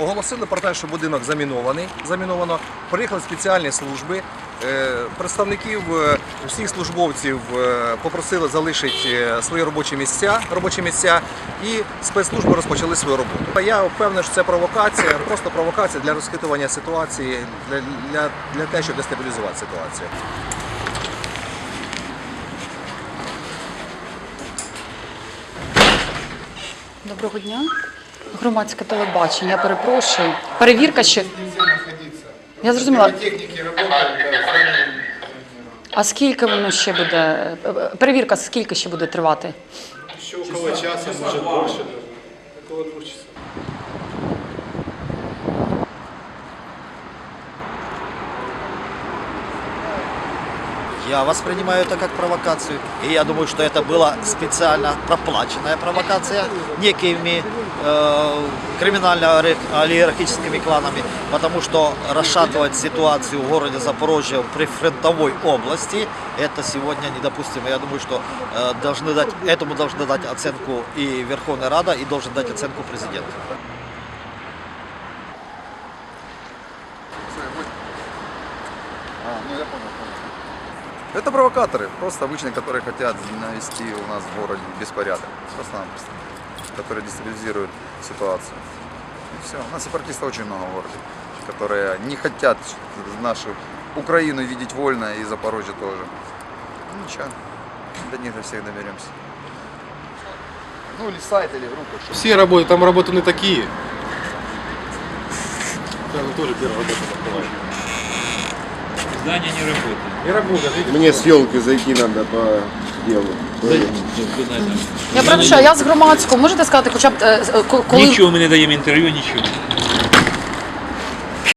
Оголосили про те, що будинок замінований. Заміновано. Приїхали спеціальні служби. Е, Представників е, всіх службовців е, попросили залишити свої робочі місця, робочі місця, і спецслужби розпочали свою роботу. Я впевнений, що це провокація, просто провокація для розхитування ситуації, для, для, для те, щоб дестабілізувати ситуацію. Доброго дня. Громадське телебачення, я перепрошую. Перевірка ще. Я зрозуміла. А скільки воно ще буде? Перевірка скільки ще буде тривати? Ще около часа, может больше даже. Около двох часов. Я воспринимаю это как провокацию. И я думаю, что это была специально проплаченная провокация некими э, криминально-олигархическими кланами, потому что расшатывать ситуацию в городе Запорожье при фронтовой области, это сегодня недопустимо. Я думаю, что э, должны дать, этому должны дать оценку и Верховная Рада, и должен дать оценку президент. Это провокаторы, просто обычные, которые хотят навести у нас в городе беспорядок. Просто-напросто. Которые дестабилизируют ситуацию. И все. У нас сепаратистов очень много в городе, которые не хотят нашу Украину видеть вольно и Запорожье тоже. Ну, ничего, до них до всех доберемся. Ну или сайт, или группа. что- Все работы, там работы не такие. Там тоже первая работа. Здание не работает. Не работает. видите? Мне с елки зайти надо по делу. Я прошу, я з громадського. Можете сказати, хоча б е, е, коли Ничего мы не даємо интервью, нічого.